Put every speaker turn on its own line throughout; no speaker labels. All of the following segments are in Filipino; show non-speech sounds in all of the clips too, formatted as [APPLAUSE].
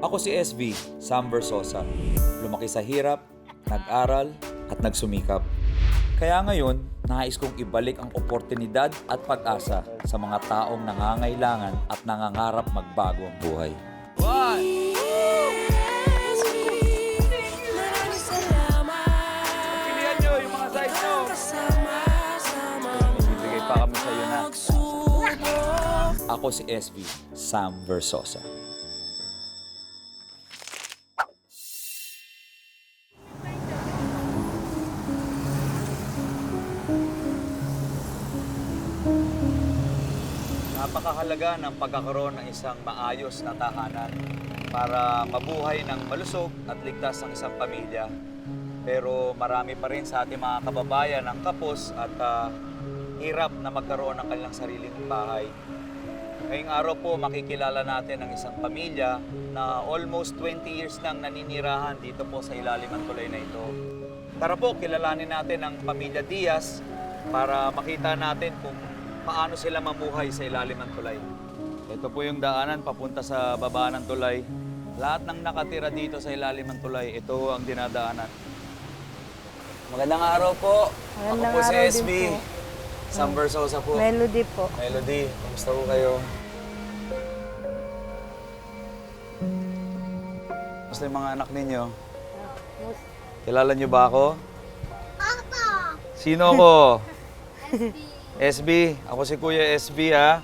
Ako si SB, Sam Versosa. Lumaki sa hirap, nag-aral, at nagsumikap. Kaya ngayon, nais kong ibalik ang oportunidad at pag-asa sa mga taong nangangailangan at nangangarap magbago ang buhay. Na. Ako si SB, Sam Versosa. Napakahalaga ng pagkakaroon ng isang maayos na tahanan para mabuhay ng malusog at ligtas ang isang pamilya. Pero marami pa rin sa ating mga kababayan ang kapos at ah, hirap na magkaroon ng kanilang sariling bahay. Ngayong araw po makikilala natin ang isang pamilya na almost 20 years nang naninirahan dito po sa ilalim ng tulay na ito. Tara po, kilalanin natin ang pamilya Diaz para makita natin kung paano sila mamuhay sa ilalim ng tulay. Ito po yung daanan papunta sa baba ng tulay. Lahat ng nakatira dito sa ilalim ng tulay, ito ang dinadaanan. Magandang araw po.
Magandang
Ako po si
araw din
SB.
po.
Sam Versosa po.
Melody po.
Melody, kamusta po kayo? Kamusta yung mga anak ninyo? Kilala niyo ba ako? Sino ako? [LAUGHS] SB. Ako si Kuya SB ha.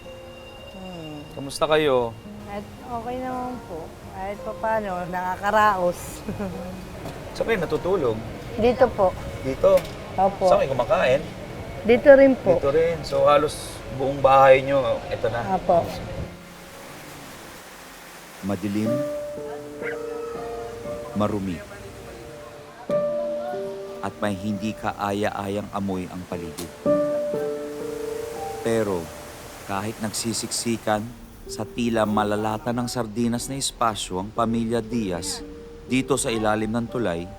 Hmm.
Kamusta kayo?
At okay naman po. Kahit pa paano, nakakaraos. [LAUGHS]
Saan kayo natutulog?
Dito po.
Dito.
Opo.
Saan kayo kumakain?
Dito rin po.
Dito rin. So halos buong bahay nyo, ito na.
Opo.
Madilim, marumi, at may hindi kaaya-ayang amoy ang paligid. Pero kahit nagsisiksikan sa tila malalata ng sardinas na espasyo ang pamilya Diaz dito sa ilalim ng tulay,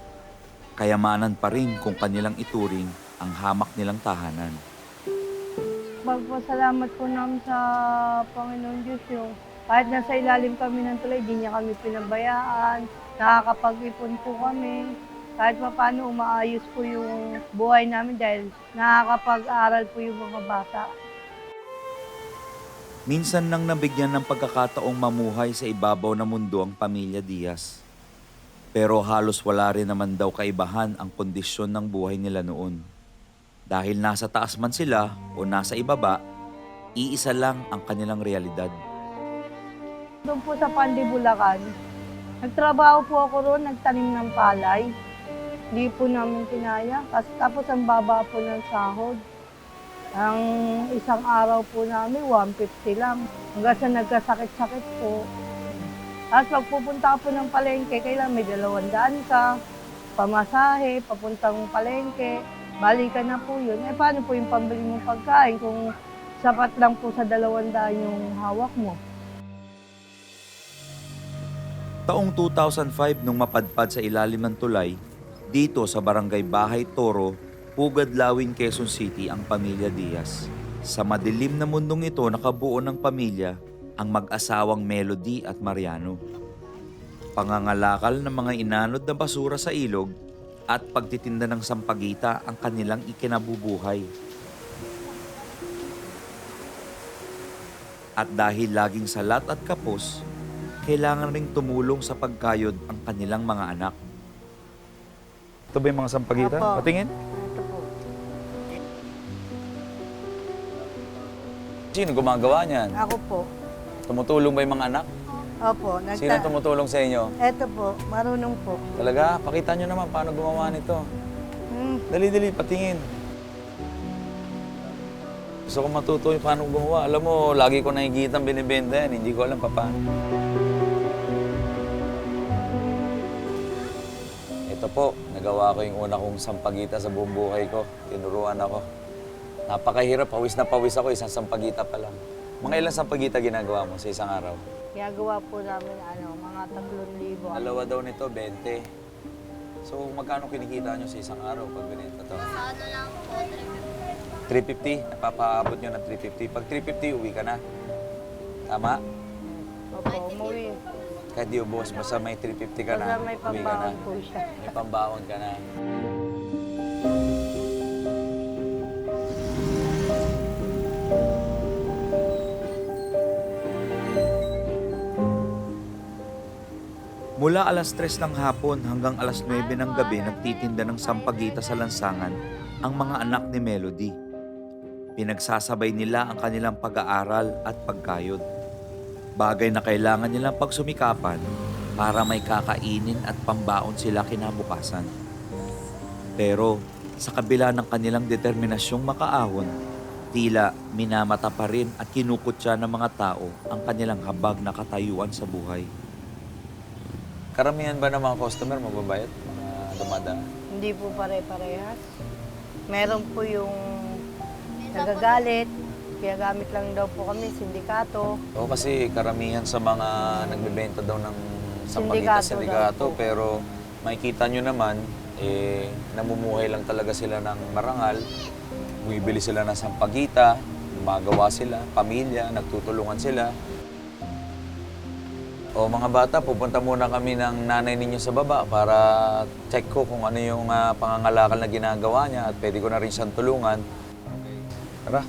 kayamanan pa rin kung kanilang ituring ang hamak nilang tahanan.
Magpasalamat po namin sa Panginoon Diyos yung kahit nasa ilalim kami ng tulay, di niya kami pinabayaan. Nakakapag-ipon po kami. Kahit pa paano umaayos po yung buhay namin dahil nakakapag-aral po yung mga bata.
Minsan nang nabigyan ng pagkakataong mamuhay sa ibabaw ng mundo ang pamilya Diaz. Pero halos wala rin naman daw kaibahan ang kondisyon ng buhay nila noon. Dahil nasa taas man sila o nasa ibaba, iisa lang ang kanilang realidad.
Doon po sa Pandi, Bulacan, nagtrabaho po ako roon, nagtanim ng palay. Hindi po namin kinaya. Tapos ang baba po ng sahod. Ang isang araw po namin, 150 lang. Hanggang sa nagkasakit-sakit po. Tapos pag pupunta po ng palengke, kailangan may dalawang daan ka, pamasahe, papuntang palengke, balikan na po yun. Eh paano po yung pambili mong pagkain kung sapat lang po sa dalawang daan yung hawak mo?
Taong 2005 nung mapadpad sa ilalim ng tulay, dito sa barangay Bahay Toro, Pugad Lawin, Quezon City ang pamilya Diaz. Sa madilim na mundong ito nakabuo ng pamilya ang mag-asawang Melody at Mariano. Pangangalakal ng mga inanod na basura sa ilog at pagtitinda ng sampagita ang kanilang ikinabubuhay. At dahil laging salat at kapos, kailangan ring tumulong sa pagkayod ang kanilang mga anak. Ito ba yung mga sampagita?
Opo.
Patingin. Sino gumagawa niyan?
Ako po.
Tumutulong ba yung mga anak?
Opo.
Sino ang tumutulong sa inyo?
Ito po. Marunong po.
Talaga? Pakita nyo naman paano gumawa nito.
Hmm.
Dali-dali, patingin. Gusto ko matuto yung paano gumawa. Alam mo, lagi ko nakikita binibenta yan. Hindi ko alam pa paano. Ito po, nagawa ko yung una kong sampagita sa buong buhay ko. Tinuruan ako. Napakahirap, pawis na pawis ako, isang sampagita pa lang. Mga ilang sampagita ginagawa mo sa isang araw?
Ginagawa po namin ano, mga 3,000.
Dalawa daw nito, 20. So, magkano kinikita nyo sa isang araw pag binenta to?
Ano lang po,
350. Napapaabot nyo ng 350. Pag 350, uwi ka na. Tama?
Opo, umuwi.
Kahit di ubos, basta may 350 ka na.
Basta may
uwi ka na.
pambaon po siya.
May pambaon ka na. Mula alas 3 ng hapon hanggang alas 9 ng gabi nagtitinda ng sampagita sa lansangan ang mga anak ni Melody. Pinagsasabay nila ang kanilang pag-aaral at pagkayod. Bagay na kailangan nilang pagsumikapan para may kakainin at pambaon sila kinabukasan. Pero sa kabila ng kanilang determinasyong makaahon, tila minamata pa rin at kinukutya ng mga tao ang kanilang habag na katayuan sa buhay. Karamihan ba ng mga customer magbabayad? Mga dumadaan?
Hindi po pare-parehas. Meron po yung nagagalit, kaya gamit lang daw po kami, sindikato.
Oo, kasi karamihan sa mga nagbebenta daw ng sampagita
Sindikato
sindikato,
daw po.
pero makikita nyo naman, eh, namumuhay lang talaga sila ng marangal. Bumibili sila ng sampagita, gumagawa sila, pamilya, nagtutulungan sila. O mga bata, pupunta muna kami ng nanay ninyo sa baba para check ko kung ano yung ah, pangangalakal na ginagawa niya at pwede ko na rin siyang tulungan. Tara.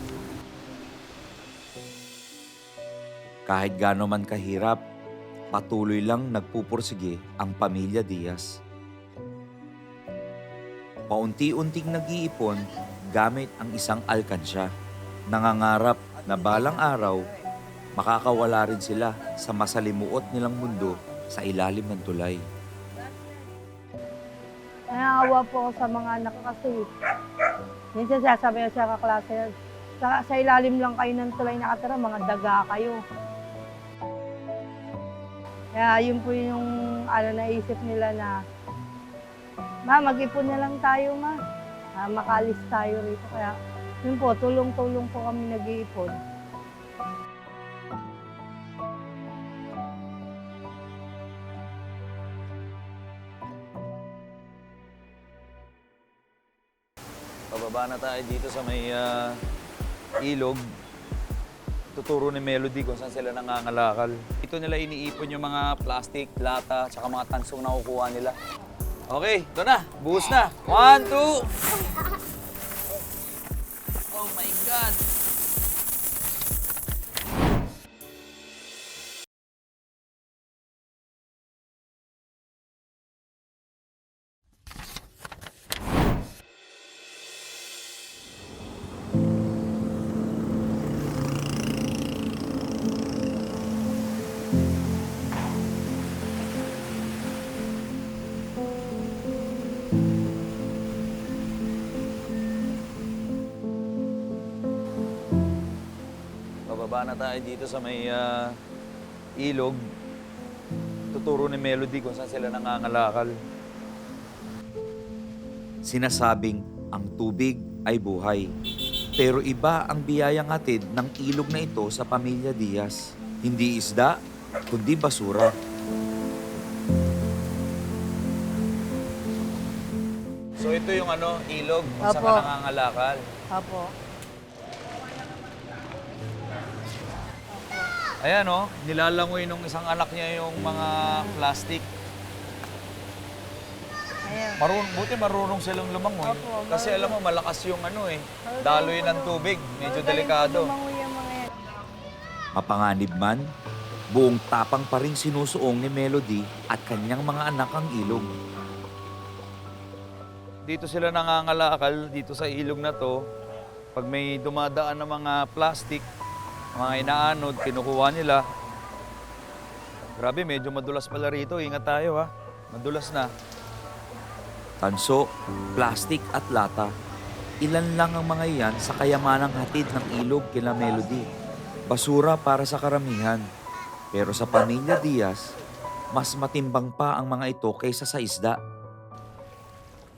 Kahit gaano man kahirap, patuloy lang nagpupursige ang pamilya Diaz. Paunti-unting nag-iipon gamit ang isang alkansya. Nangangarap na balang araw, makakawala rin sila sa masalimuot nilang mundo sa ilalim ng tulay.
Naawa po sa mga anak ko kasi sasabi sa kaklase, sa, sa ilalim lang kayo ng tulay nakatira, mga daga kayo. Kaya yun po yung ano, naisip nila na, ma, mag-ipon na lang tayo, ma. Ah, makalis tayo rito. Kaya yun po, tulong-tulong po kami nag-iipon.
Pababa na tayo dito sa may ah, ilog. Tuturo ni Melody kung saan sila nangangalakal. Ito nila iniipon yung mga plastic, lata, tsaka mga tansong nakukuha nila. Okay, ito na. Buhos na. One, two. [LAUGHS] Oh my God. Bababa na tayo dito sa may ah, ilog. Tuturo ni Melody kung saan sila nangangalakal. Sinasabing ang tubig ay buhay. Pero iba ang biyayang hatid ng ilog na ito sa pamilya Diaz. Hindi isda, kundi basura. So ito yung ano, ilog kung saan
Opo.
ka nangangalakal.
Apo.
Ayan oh, nilalangoy nung isang anak niya yung mga plastic.
Ayan.
Marun, buti marunong silang lumangoy.
Opo,
Kasi alam mo, malakas yung ano eh, daloy ng tubig. Medyo delikado.
Mapanganib man, buong tapang pa rin sinusuong ni Melody at kanyang mga anak ang ilog.
Dito sila nangangalakal, dito sa ilog na to. Pag may dumadaan ng mga plastic, mga inaanod, kinukuha nila. Grabe, medyo madulas pala rito. Ingat tayo ha. Madulas na.
Tanso, plastik at lata. Ilan lang ang mga iyan sa kayamanang hatid ng ilog kila Melody. Basura para sa karamihan. Pero sa pamilya Diaz, mas matimbang pa ang mga ito kaysa sa isda.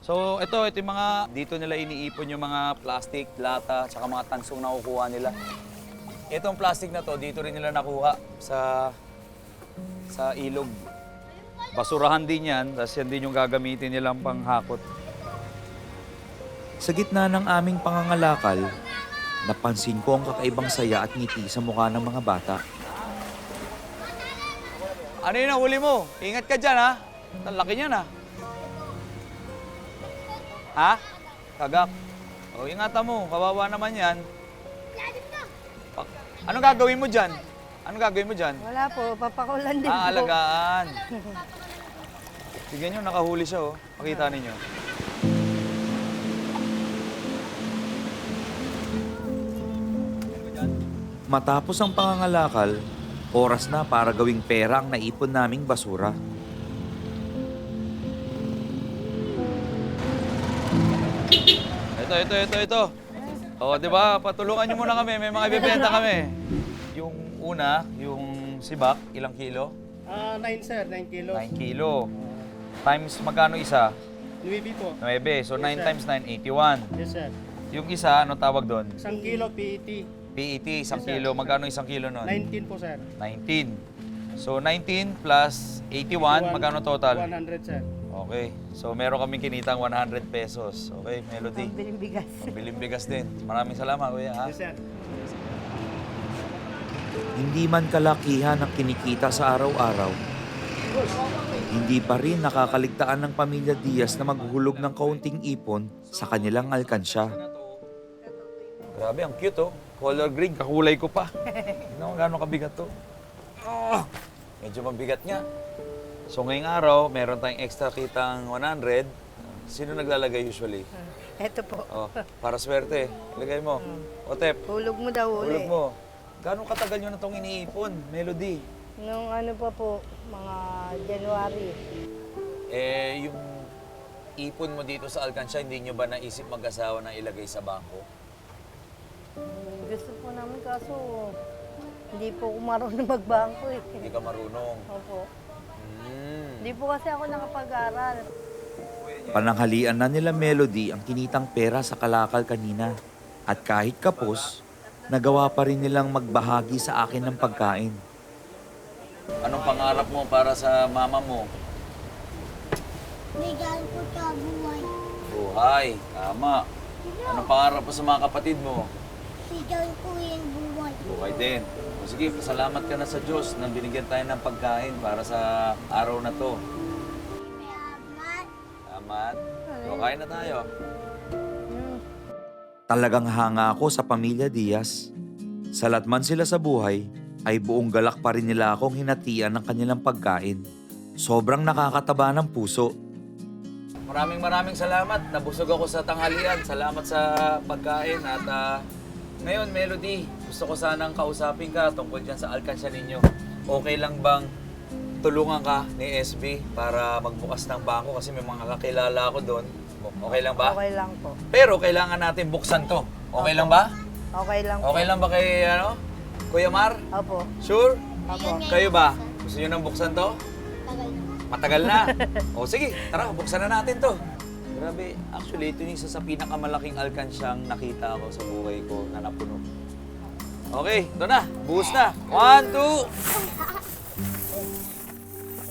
So, ito, ito yung mga, dito nila iniipon yung mga plastic, lata, tsaka mga tansong nakukuha nila. Itong plastic na to, dito rin nila nakuha sa sa ilog. Basurahan din yan, tapos yan din yung gagamitin nilang panghakot.
Sa gitna ng aming pangangalakal, napansin ko ang kakaibang saya at ngiti sa mukha ng mga bata.
Ano yun ang huli mo? Ingat ka dyan, ha? Ang laki niyan, ha? Ha? Kagak. O, ingatan mo. Kawawa naman yan. Anong gagawin mo dyan? Anong gagawin mo dyan?
Wala po, papakulan din po.
Ah, alagaan. Tignan nyo, nakahuli siya, oh. Pakita ninyo.
Matapos ang pangangalakal, oras na para gawing pera ang naipon naming basura.
Ito, ito, ito, ito. O, di ba? Patulungan nyo muna kami. May mga ibibenta kami. Yung una, yung sibak, ilang kilo?
Ah, 9 sir, 9 kilos.
9 kilo. Times magkano isa?
Louis po.
9. So, 9
Yes, sir.
times 9, 81.
Yes sir.
Yung isa, ano tawag doon?
Isang kilo PET.
PET, isang
Yes, sir.
kilo. Magkano isang kilo nun?
19 po sir.
19. So, 19 plus 81, magkano total?
100 sir.
Okay. So, meron kaming kinitang 100 pesos. Okay, Melody.
Ang biling bigas.
Pambiling bigas din. Maraming salamat, kuya. Ha?
Yes sir.
Hindi man kalakihan ang kinikita sa araw-araw, hindi pa rin nakakaligtaan ng pamilya Diaz na maghuhulog ng kaunting ipon sa kanilang alkansya.
Grabe, ang cute oh. Color green, kakulay ko pa. [LAUGHS] Mo gano'ng kabigat to. Oh, medyo mabigat nga. So ngayong araw, meron tayong extra kitang 100. Sino naglalagay usually? [LAUGHS]
Eto po.
Oh, para swerte. Lagay mo. Otep,
Hulog mo daw uli.
ulog mo. Gano'ng katagal nyo na itong iniipon, Melody?
Nung ano pa po, mga January.
Eh, yung ipon mo dito sa Alcansya, hindi nyo ba naisip mag-asawa na ilagay sa bangko?
Hmm, Gusto po namin kaso hindi po ako marunong magbangko eh.
Hindi ka marunong.
Opo.
Hmm.
Hindi po kasi ako nakapag-aral.
Pananghalian na nila Melody ang kinitang pera sa kalakal kanina. At kahit kapos, nagawa pa rin nilang magbahagi sa akin ng pagkain.
Anong pangarap mo para sa mama mo?
Bigyan ko sa buhay.
Buhay. Tama. Anong pangarap mo sa mga kapatid mo?
Bigyan ko yung buhay.
Buhay din. Sige, pasalamat ka na sa Diyos na binigyan tayo ng pagkain para sa araw na to.
Salamat.
Salamat. So, kain na tayo.
Hmm.
Talagang hanga ako sa pamilya Diaz. Salat man sila sa buhay, ay buong galak pa rin nila akong hinatian ng kanilang pagkain. Sobrang nakakataba ng puso.
Maraming maraming salamat. Nabusog ako sa tanghalian. Salamat sa pagkain. At ah, ngayon, Melody, gusto ko sanang kausapin ka tungkol dyan sa alkansya ninyo. Okay lang bang tulungan ka ni SB para magbukas ng bangko kasi may mga kakilala ako doon. Okay lang ba?
Okay lang po.
Pero kailangan natin buksan to. Okay lang ba?
Okay lang po.
Okay lang ba kay ano? Kuya Mar?
Opo.
Sure?
Opo.
Kayo ba? Gusto niyo nang buksan to?
Tagal na.
Matagal na. [LAUGHS] o sige, tara, buksan na natin to. Grabe, actually, ito yung isa sa pinakamalaking alkansyang nakita ko sa buhay ko na napuno. Okay, ito na. Buhos na. One, two.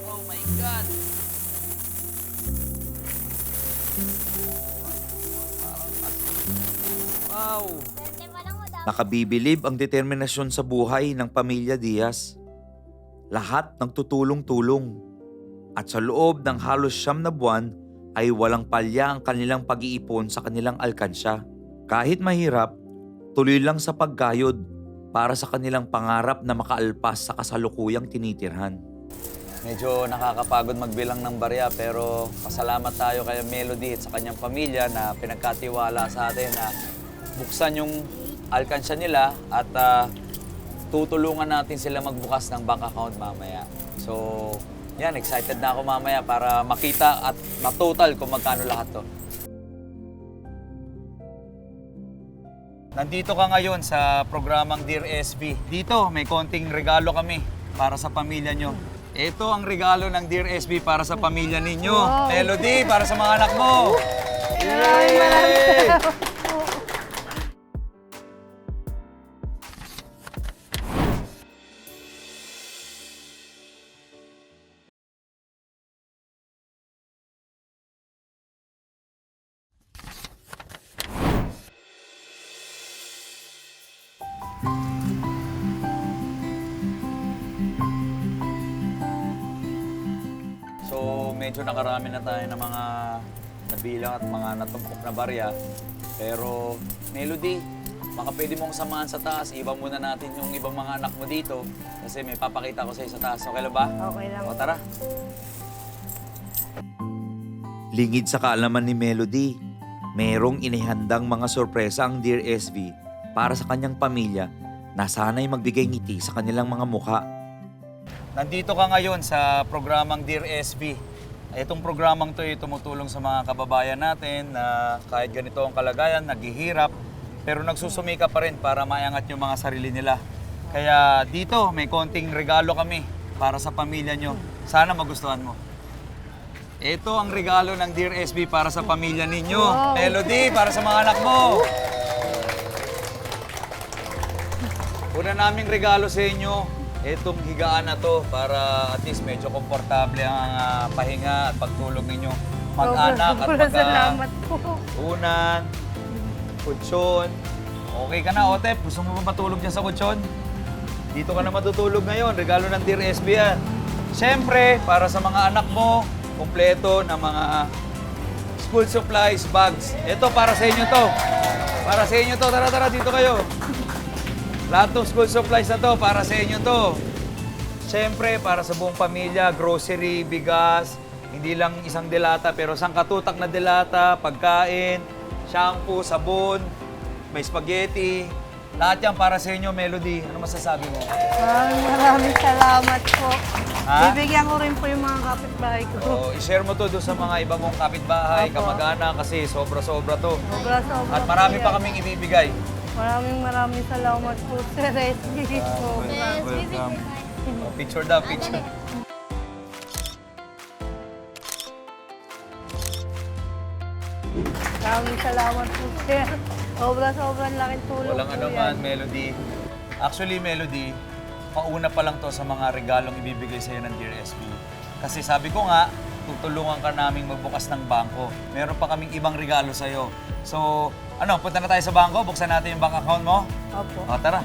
Oh my God. Wow.
Nakabibilib ang determinasyon sa buhay ng pamilya Diaz. Lahat ng tutulong-tulong. At sa loob ng halos siyam na buwan ay walang palya ang kanilang pag-iipon sa kanilang alkansya. Kahit mahirap, tuloy lang sa pagkayod para sa kanilang pangarap na makaalpas sa kasalukuyang tinitirhan.
Medyo nakakapagod magbilang ng barya pero pasalamat tayo kay Melody at sa kanyang pamilya na pinagkatiwala sa atin na buksan yung alkansya nila at ah, tutulungan natin sila magbukas ng bank account mamaya. So, yan, excited na ako mamaya para makita at matotal kung magkano lahat to. Nandito ka ngayon sa programang Dear SB. Dito, may konting regalo kami para sa pamilya nyo. Ito ang regalo ng Dear SB para sa pamilya ninyo.
Wow.
Melody, para sa mga anak mo.
Maraming
Yay! Medyo nakarami na tayo ng mga nabilang at mga natumpok na barya. Pero, Melody, baka pwede mong samahan sa taas. Iba muna natin yung ibang mga anak mo dito. Kasi may papakita ko sa'yo sa taas. Okay lang ba?
Okay lang.
O, tara.
Lingid sa kaalaman ni Melody, merong inihandang mga sorpresa ang Dear SV para sa kanyang pamilya na sana'y magbigay ngiti sa kanilang mga mukha.
Nandito ka ngayon sa programang Dear SB. Itong programang to ay tumutulong sa mga kababayan natin na kahit ganito ang kalagayan, naghihirap, pero nagsusumika pa rin para mayangat yung mga sarili nila. Kaya dito, may konting regalo kami para sa pamilya nyo. Sana magustuhan mo. Ito ang regalo ng Dear SB para sa pamilya ninyo.
Wow.
Melody, para sa mga anak mo. Una naming regalo sa inyo, itong higaan na to para at least medyo komportable ang ah, pahinga at pagtulog ninyo. Mag-anak at
Sobrang
mag
salamat po.
unan, kutsyon. Okay ka na, Otep? Gusto mo ba matulog dyan sa kutsyon? Dito ka na matutulog ngayon. Regalo ng Dear SB yan. Siyempre, para sa mga anak mo, kumpleto ng mga school supplies, bags. Ito, para sa inyo to. Para sa inyo to. Tara, tara, dito kayo. Lahat ng school supplies na to, para sa inyo to. Siyempre, para sa buong pamilya, grocery, bigas, hindi lang isang delata, pero isang katutak na delata, pagkain, shampoo, sabon, may spaghetti. Lahat yan para sa inyo, Melody. Ano masasabi mo?
Maraming maraming salamat po.
Ha?
Bibigyan ko rin po yung mga kapitbahay ko.
So, i-share mo to doon sa mga iba mong kapitbahay,
Opo.
kamag-anak, kasi sobra-sobra to.
Sobra, sobra
At marami
po
pa
yan.
kaming ibibigay.
Maraming maraming salamat po, [LAUGHS] Sir SB.
Welcome. Oh, picture daw, picture.
Maraming salamat po, Sir. Sobra, sobrang laking tulong
Walang
po
ano
yan.
man, Melody. Actually, Melody, pauna pa lang to sa mga regalong ibibigay sa'yo ng Dear SB. Kasi sabi ko nga, tutulungan ka naming magbukas ng bangko. Meron pa kaming ibang regalo sa'yo. So, ano, punta na tayo sa bangko, buksan natin yung bank account mo.
Opo.
O, tara.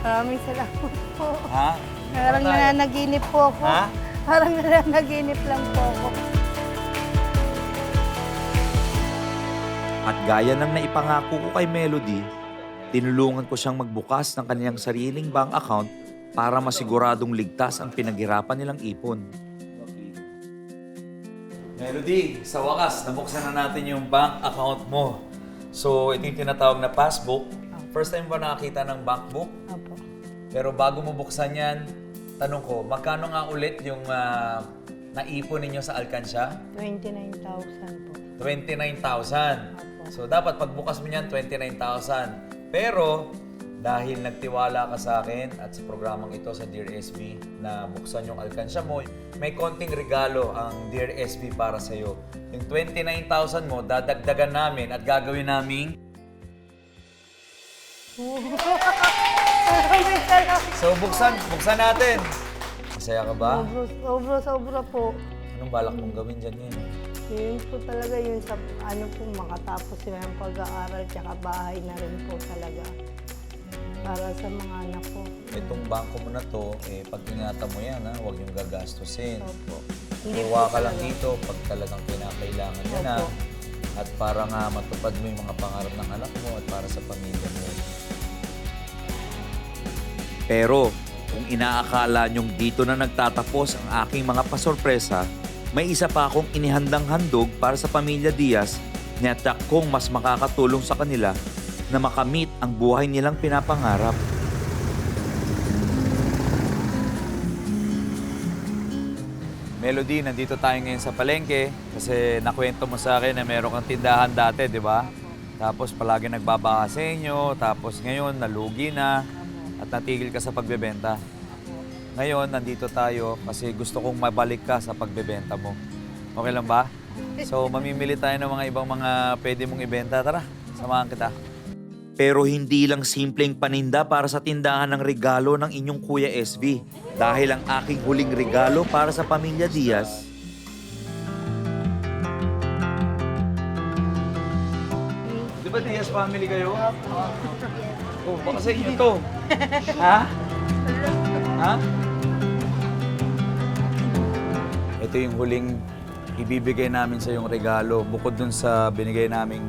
Maraming salamat po.
Ha?
Parang
Tara tayo.
nananaginip po ako.
Ha?
Parang nananaginip lang po ako.
At gaya ng naipangako ko kay Melody, tinulungan ko siyang magbukas ng kanyang sariling bank account para masiguradong ligtas ang pinaghirapan nilang ipon.
Melody, sa wakas, nabuksan na natin yung bank account mo. So, ito yung tinatawag na passbook. First time ba nakakita ng bank book?
Opo.
Pero bago mo buksan yan, tanong ko, magkano nga ulit yung ah, naipon ninyo sa alkansya?
29,000 po.
29,000. So dapat pagbukas mo niyan, 29,000. Pero dahil nagtiwala ka sa akin at sa programang ito sa Dear SB na buksan yung alkansya mo, may konting regalo ang Dear SB para sa iyo. Yung 29,000 mo, dadagdagan namin at gagawin naming. [LAUGHS] So buksan, buksan natin. Masaya ka ba?
Sobra, sobra, sobra po.
Anong balak mong gawin dyan ngayon?
Yun po talaga yun sa ano po makatapos sila ng pag-aaral tsaka bahay na rin po talaga. Para sa mga anak ko.
Itong bangko mo na to, eh, pag-ingatan mo yan, ha? huwag yung gagastusin.
Opo.
Kuha ka lang dito pag talagang kinakailangan niya na.
Opo.
At para nga matupad mo yung mga pangarap ng anak mo at para sa pamilya mo.
Pero kung inaakala nyong dito na nagtatapos ang aking mga pasorpresa, may isa pa akong inihandang handog para sa pamilya Diaz na kong mas makakatulong sa kanila na makamit ang buhay nilang pinapangarap.
Melody, nandito tayo ngayon sa palengke kasi nakwento mo sa akin na meron kang tindahan dati, di ba? Tapos palagi nagbabaka sa inyo, tapos ngayon nalugi na at natigil ka sa pagbebenta. Ngayon, nandito tayo kasi gusto kong mabalik ka sa pagbebenta mo. Okay lang ba? So, mamimili tayo ng mga ibang mga pwede mong ibenta. Tara, samahan kita.
Pero hindi lang simpleng paninda para sa tindahan ng regalo ng inyong Kuya SB. Dahil ang aking huling regalo para sa pamilya Diaz
Di ba Diaz family kayo? Oh, baka sa inyo to. ha? Ha? Ito ito yung huling ibibigay namin sa yung regalo. Bukod dun sa binigay naming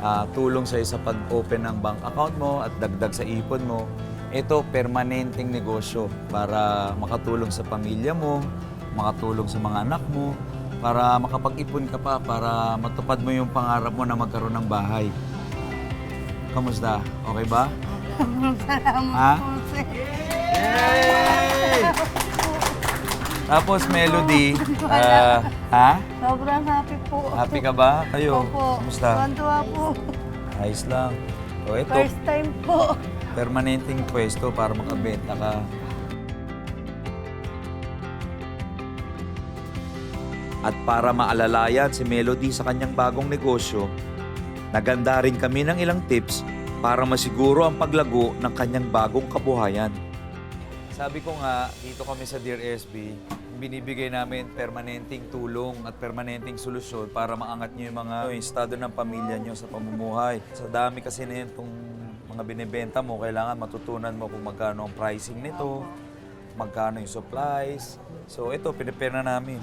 ah, tulong sa sa pag-open ng bank account mo at dagdag sa ipon mo, ito permanenteng negosyo para makatulong sa pamilya mo, makatulong sa mga anak mo, para makapag-ipon ka pa, para matupad mo yung pangarap mo na magkaroon ng bahay. Kamusta? Okay ba?
Salamat
Ha?
po, sir.
Yay! Tapos Melody, ah, ha?
Sobrang happy po.
Happy ka ba? Kayo?
Opo.
Kumusta?
Tuwan-tuwa po.
Ayos lang. O ito,
First time po.
permanenteng pwesto para makabenta ka. At para maalalayan si Melody sa kanyang bagong negosyo, naganda rin kami ng ilang tips para masiguro ang paglago ng kanyang bagong kabuhayan. Sabi ko nga, dito kami sa Dear SB, binibigay namin permanenteng tulong at permanenteng solusyon para maangat nyo yung mga yung estado ng pamilya nyo sa pamumuhay. Sa dami kasi na itong mga binibenta mo, kailangan matutunan mo kung magkano ang pricing nito, magkano yung supplies. So ito, pinipare na namin.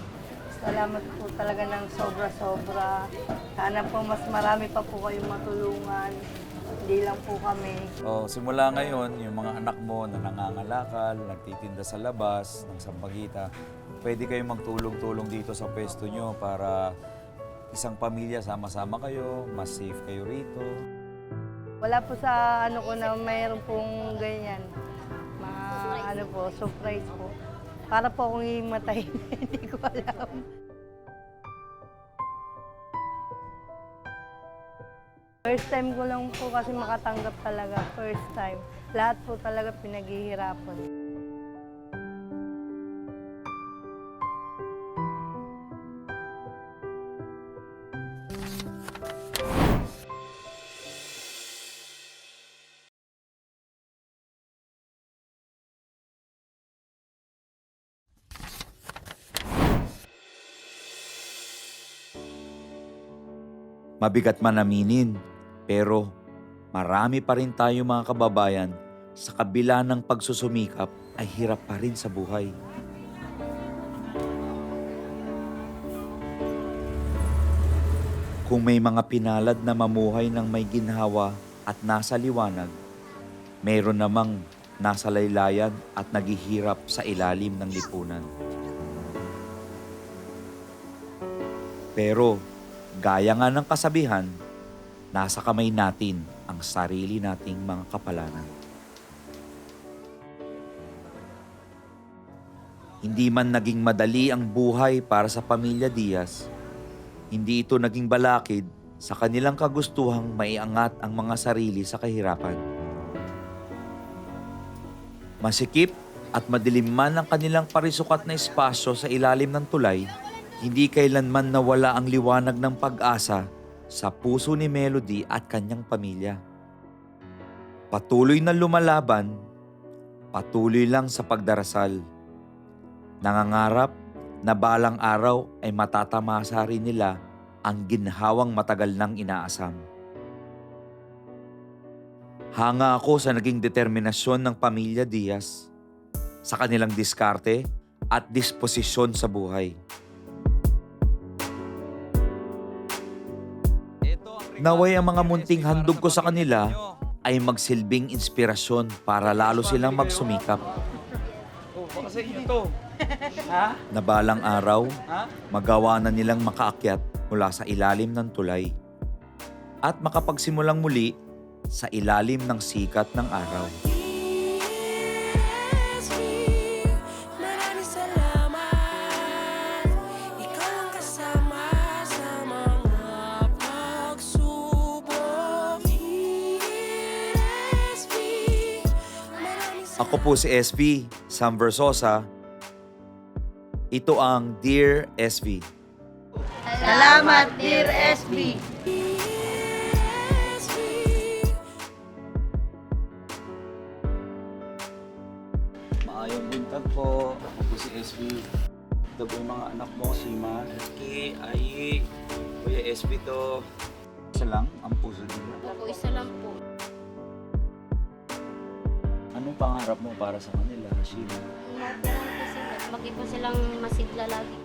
Salamat po talaga ng sobra-sobra. Sana po mas marami pa po kayong matulungan. Hindi lang po kami.
Oh, simula ngayon, yung mga anak mo na nangangalakal, nagtitinda sa labas ng Sampaguita, pwede kayong magtulong-tulong dito sa pwesto nyo para isang pamilya sama-sama kayo, mas safe kayo rito.
Wala po sa ano ko na mayroon pong ganyan. Mga ano po, surprise po. Para po akong himatay. [LAUGHS] Hindi ko alam. First time ko lang po kasi makatanggap talaga. First time. Lahat po talaga pinaghihirapan.
Mabigat man aminin, pero marami pa rin tayo mga kababayan sa kabila ng pagsusumikap ay hirap pa rin sa buhay. Kung may mga pinalad na mamuhay ng may ginhawa at nasa liwanag, meron namang nasa laylayan at naghihirap sa ilalim ng lipunan. Pero Gaya nga ng kasabihan, nasa kamay natin ang sarili nating mga kapalanan. Hindi man naging madali ang buhay para sa pamilya Diaz, hindi ito naging balakid sa kanilang kagustuhang maiangat ang mga sarili sa kahirapan. Masikip at madilim man ang kanilang parisukat na espasyo sa ilalim ng tulay, hindi kailanman nawala ang liwanag ng pag-asa sa puso ni Melody at kanyang pamilya. Patuloy na lumalaban, patuloy lang sa pagdarasal. Nangangarap na balang araw ay matatamasa rin nila ang ginhawang matagal nang inaasam. Hanga ako sa naging determinasyon ng pamilya Diaz sa kanilang diskarte at disposisyon sa buhay. Naway ang mga munting handog ko sa kanila ay magsilbing inspirasyon para lalo silang magsumikap.
Baka sa inyo to. ha?
Na balang araw, magawa na nilang makaakyat mula sa ilalim ng tulay at makapagsimulang muli sa ilalim ng sikat ng araw. Ako po si SB, Sam Versosa. Ito ang Dear SB.
Salamat, dear.
ESP
Maayong buntag po. Ako po si SB. Ito po yung mga anak mo, si Marky, Ayi, Kuya SB to. Isa lang ang puso nila.
Ako isa lang po
pangarap mo para sa kanila, Sheila?
Lahat kasi mag-iba silang masigla lagi.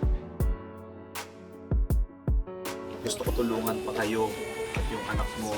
Gusto ko tulungan pa kayo at yung anak mo.